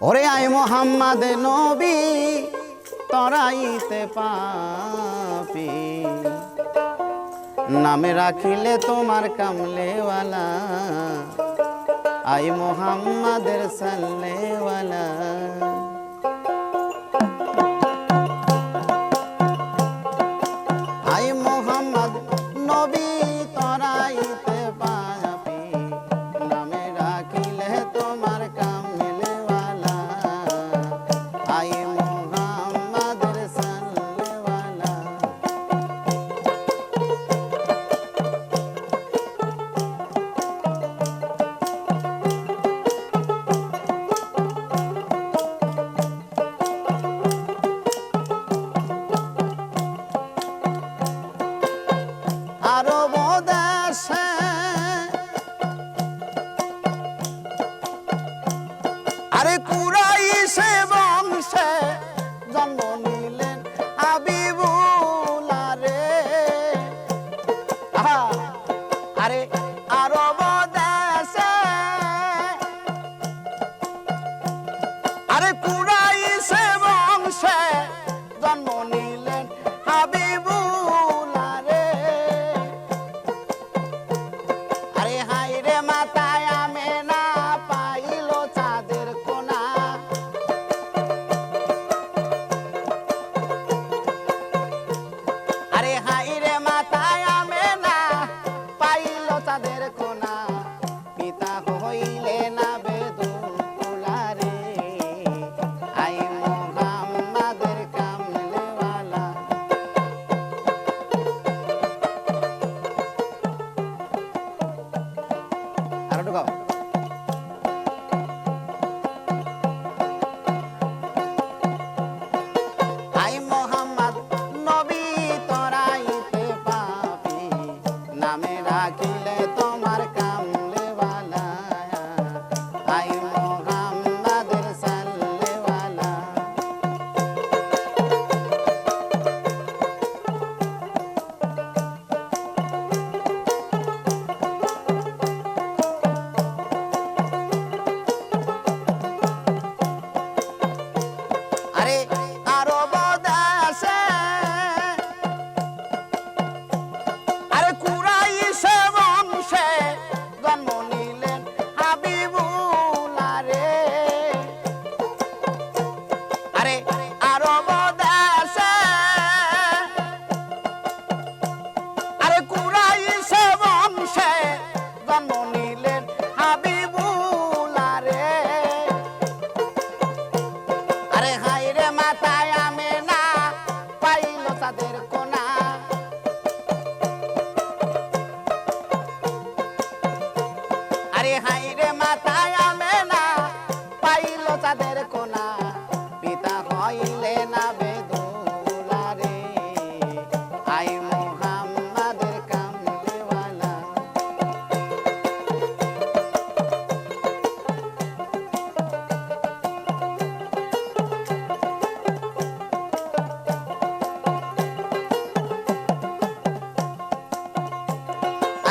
ওরে আই মোহাম্মদ নবী তরাইতে পাপি। নামে রাখিলে তোমার কামলে আই মোহাম্মদের সাল্লে আরে কুরাই সে বংশে জন্ম নিলেন আবিবুলারে আরে। আরব দেশে। আরে কুরাই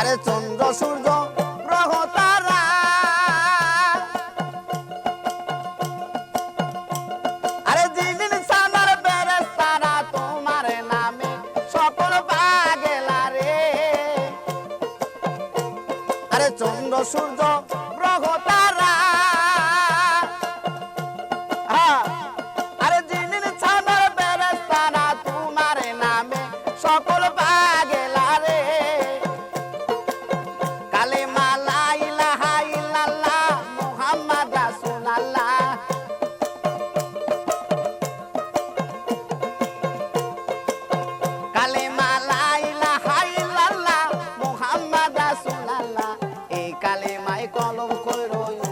আরে চন্দ্র, সূর্য, গ্রহ, তারা। আরে জিনিস সানার বেড়ে সারা তোমার নামে সকল পাগেলা রে। আরে চন্দ্র, সূর্য quiero yo.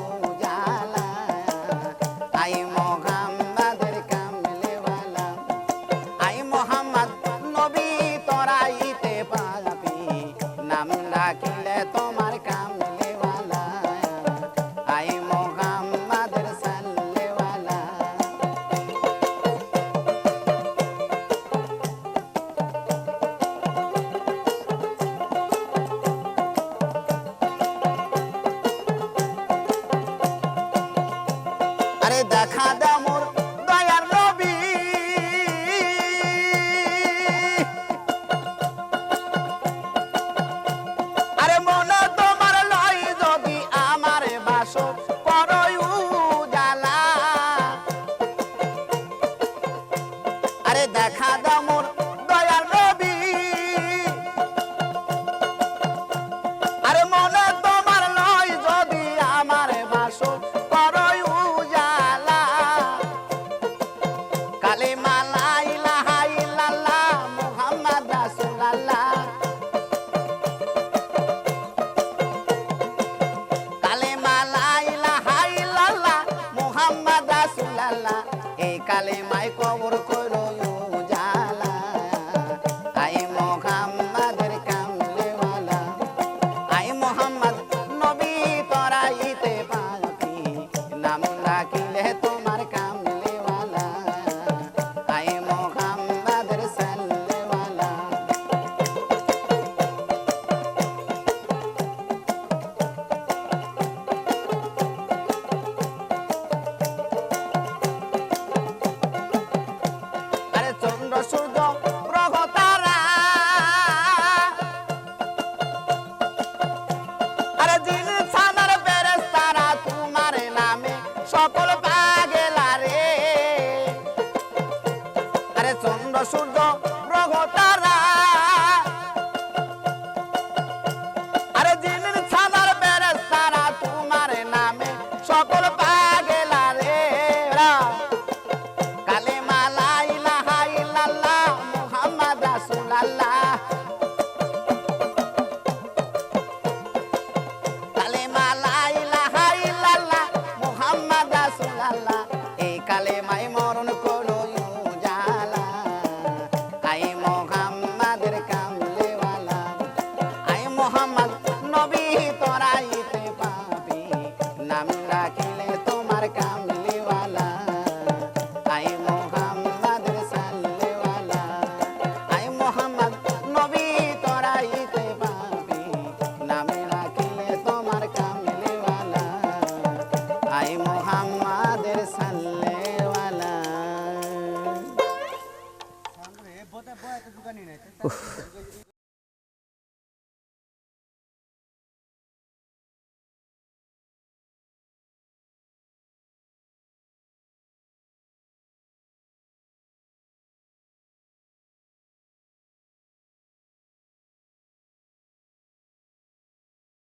আরে দেখা দে এই কালেমায় কবর